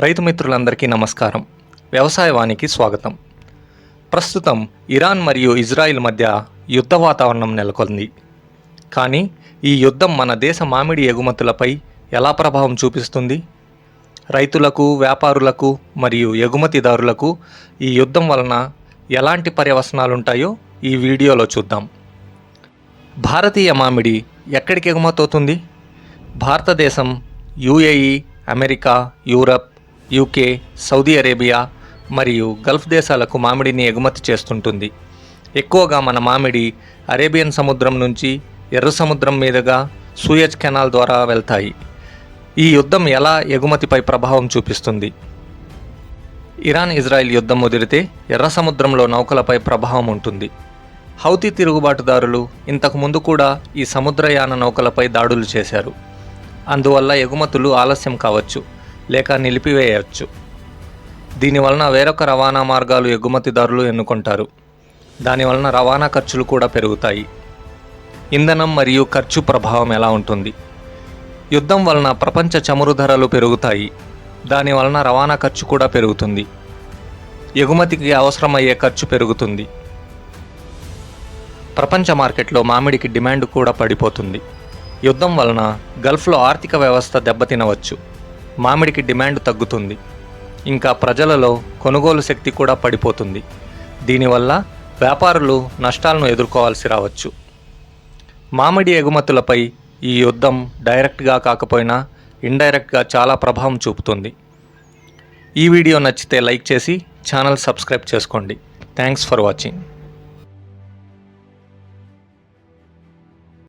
రైతు మిత్రులందరికీ నమస్కారం. వ్యవసాయవానికి స్వాగతం. ప్రస్తుతం ఇరాన్ మరియు ఇజ్రాయిల్ మధ్య యుద్ధ వాతావరణం నెలకొంది. కానీ ఈ యుద్ధం మన దేశ మామిడి ఎగుమతులపై ఎలా ప్రభావం చూపిస్తుంది? రైతులకు వ్యాపారులకు మరియు ఎగుమతిదారులకు ఈ యుద్ధం వలన ఎలాంటి పర్యవసనాలుంటాయో ఈ వీడియోలో చూద్దాం. భారతీయ మామిడి ఎక్కడికి ఎగుమతవుతుంది? Bharatadesam UAE America Europe UK Saudi Arabia మరియు గల్ఫ్ దేశాలకు మామిడిని ఎగుమతి చేస్తుంటుంది. ఎక్కువగా మన మామిడి అరేబియన్ సముద్రం నుంచి ఎర్ర సముద్రం మీదుగా సూయజ్ కెనాల్ ద్వారా వెళ్తాయి. ఈ యుద్ధం ఎలా ఎగుమతిపై ప్రభావం చూపిస్తుంది? ఇరాన్ ఇజ్రాయెల్ యుద్ధం ముదిరితే ఎర్ర సముద్రంలో నౌకలపై ప్రభావం ఉంటుంది. హౌతీ తిరుగుబాటుదారులు ఇంతకు ముందు కూడా ఈ సముద్రయాన నౌకలపై దాడులు చేశారు. అందువల్ల ఎగుమతులు ఆలస్యం కావచ్చు. లేక నిలిపివేయవచ్చు దీనివలన వేరొక రవాణా మార్గాలు ఎగుమతిదారులు ఎన్నుకుంటారు. దానివలన రవాణా ఖర్చులు కూడా పెరుగుతాయి. ఇంధనం మరియు ఖర్చు ప్రభావం ఎలా ఉంటుంది? యుద్ధం వలన ప్రపంచ చమురు ధరలు పెరుగుతాయి. దాని వలన రవాణా ఖర్చు కూడా పెరుగుతుంది. ఎగుమతికి అవసరమయ్యే ఖర్చు పెరుగుతుంది. ప్రపంచ మార్కెట్లో మామిడికి డిమాండ్ కూడా పడిపోతుంది. యుద్ధం వలన గల్ఫ్లో ఆర్థిక వ్యవస్థ దెబ్బతినవచ్చు. మామిడికి డిమాండ్ తగ్గుతుంది. ఇంకా ప్రజలలో కొనుగోలు శక్తి కూడా పడిపోతుంది. దీనివల్ల వ్యాపారులు నష్టాలను ఎదుర్కోవాల్సి రావచ్చు. మామిడి ఎగుమతులపై ఈ యుద్ధం డైరెక్ట్గా కాకపోయినా ఇండైరెక్ట్గా చాలా ప్రభావం చూపుతుంది. ఈ వీడియో నచ్చితే లైక్ చేసి ఛానల్ సబ్స్క్రైబ్ చేసుకోండి. Thanks for watching.